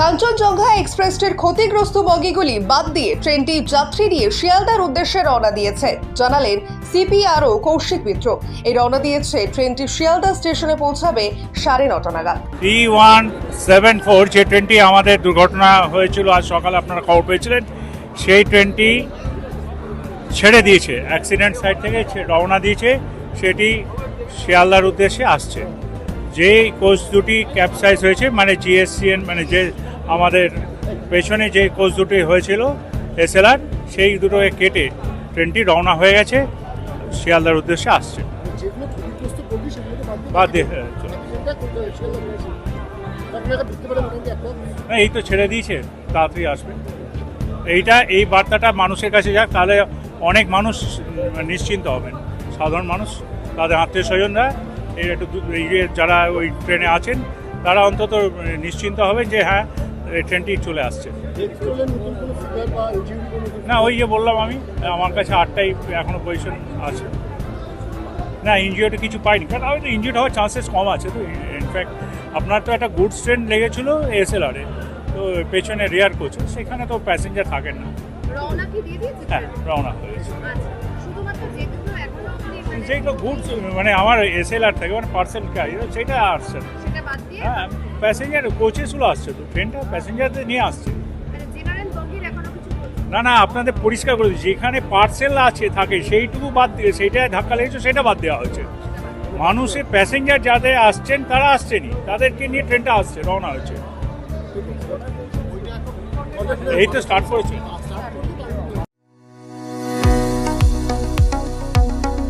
কাঞ্চনজঙ্ঘা এক্সপ্রেসটির ক্ষতিগ্রস্ত বগিগুলি বাদ দিয়ে ট্রেনটি যাত্রী নিয়ে শিয়ালদার উদ্দেশ্যে রওনা দিয়েছে, জানালেন সিপিআরও কৌশিক মিত্র। এই রওনা দিয়েছে ট্রেনটি শিয়ালদা স্টেশনে পৌঁছাবে সাড়ে নটা নাগাদ। থ্রি ওয়ান সেভেন ফোর যে ট্রেনটি আমাদের দুর্ঘটনা হয়েছিল, আজ সকালে আপনারা খবর পেয়েছিলেন, সেই ট্রেনটি ছেড়ে দিয়েছে অ্যাক্সিডেন্ট সাইড থেকে রওনা দিয়েছে, সেটি শিয়ালদার উদ্দেশ্যে আসছে। যে কোচ দুটি ক্যাপসাইজ হয়েছে মানে জিএসসিএন মানে যে আমাদের পেছনে যে কোচ দুটি হয়েছিল এসএলআর সেই দুটোকে কেটে ট্রেনটি রওনা হয়ে গেছে। শিয়ালদার উদ্দেশ্যে আসছে। হ্যাঁ, না এই তো ছেড়ে দিয়েছে তাড়াতাড়ি আসবে। এইটা এই বার্তাটা মানুষের কাছে যাক তাহলে অনেক মানুষ নিশ্চিন্ত হবেন। সাধারণ মানুষ তাদের আত্মীয় স্বজনরা এই একটু যারা ওই ট্রেনে আছেন তারা অন্তত নিশ্চিন্ত হবেন যে হ্যাঁ ট্রেনটি চলে আসছে। না ওই যে বললাম আমি আমার কাছে আটটাই এখনও পজিশন আছে। না ইনজিওটা কিছু পাইনি। কারণ হয়তো ইনজিওর হওয়ার চান্সেস কম আছে। তো ইনফ্যাক্ট আপনার তো একটা গুডস ট্রেন লেগেছিল এসএলআরে তো পেছনে রেয়ার কোচ সেখানে তো প্যাসেঞ্জার থাকেন না। হ্যাঁ রওনা হয়েছে যেগুলো মানে গুডস মানে আমার এসএলআর থাকে মানে পার্সেল গাড়ি সেটা আসছে না। হ্যাঁ প্যাসেঞ্জার কোচেসগুলো আসছে তো ট্রেনটা প্যাসেঞ্জারদের নিয়ে আসছে। মানে না না আপনাদের পরিষ্কার করে যেখানে পার্সেল আছে থাকে সেইটুকু বাদ দিয়ে সেইটা ধাক্কা লেগেছে সেটা বাদ দেওয়া হয়েছে। মানুষের প্যাসেঞ্জার যাদের আসছেন তারা আসছেনই তাদেরকে নিয়ে ট্রেনটা আসছে রওনা হয়েছে। এই তো স্টার্ট করেছে।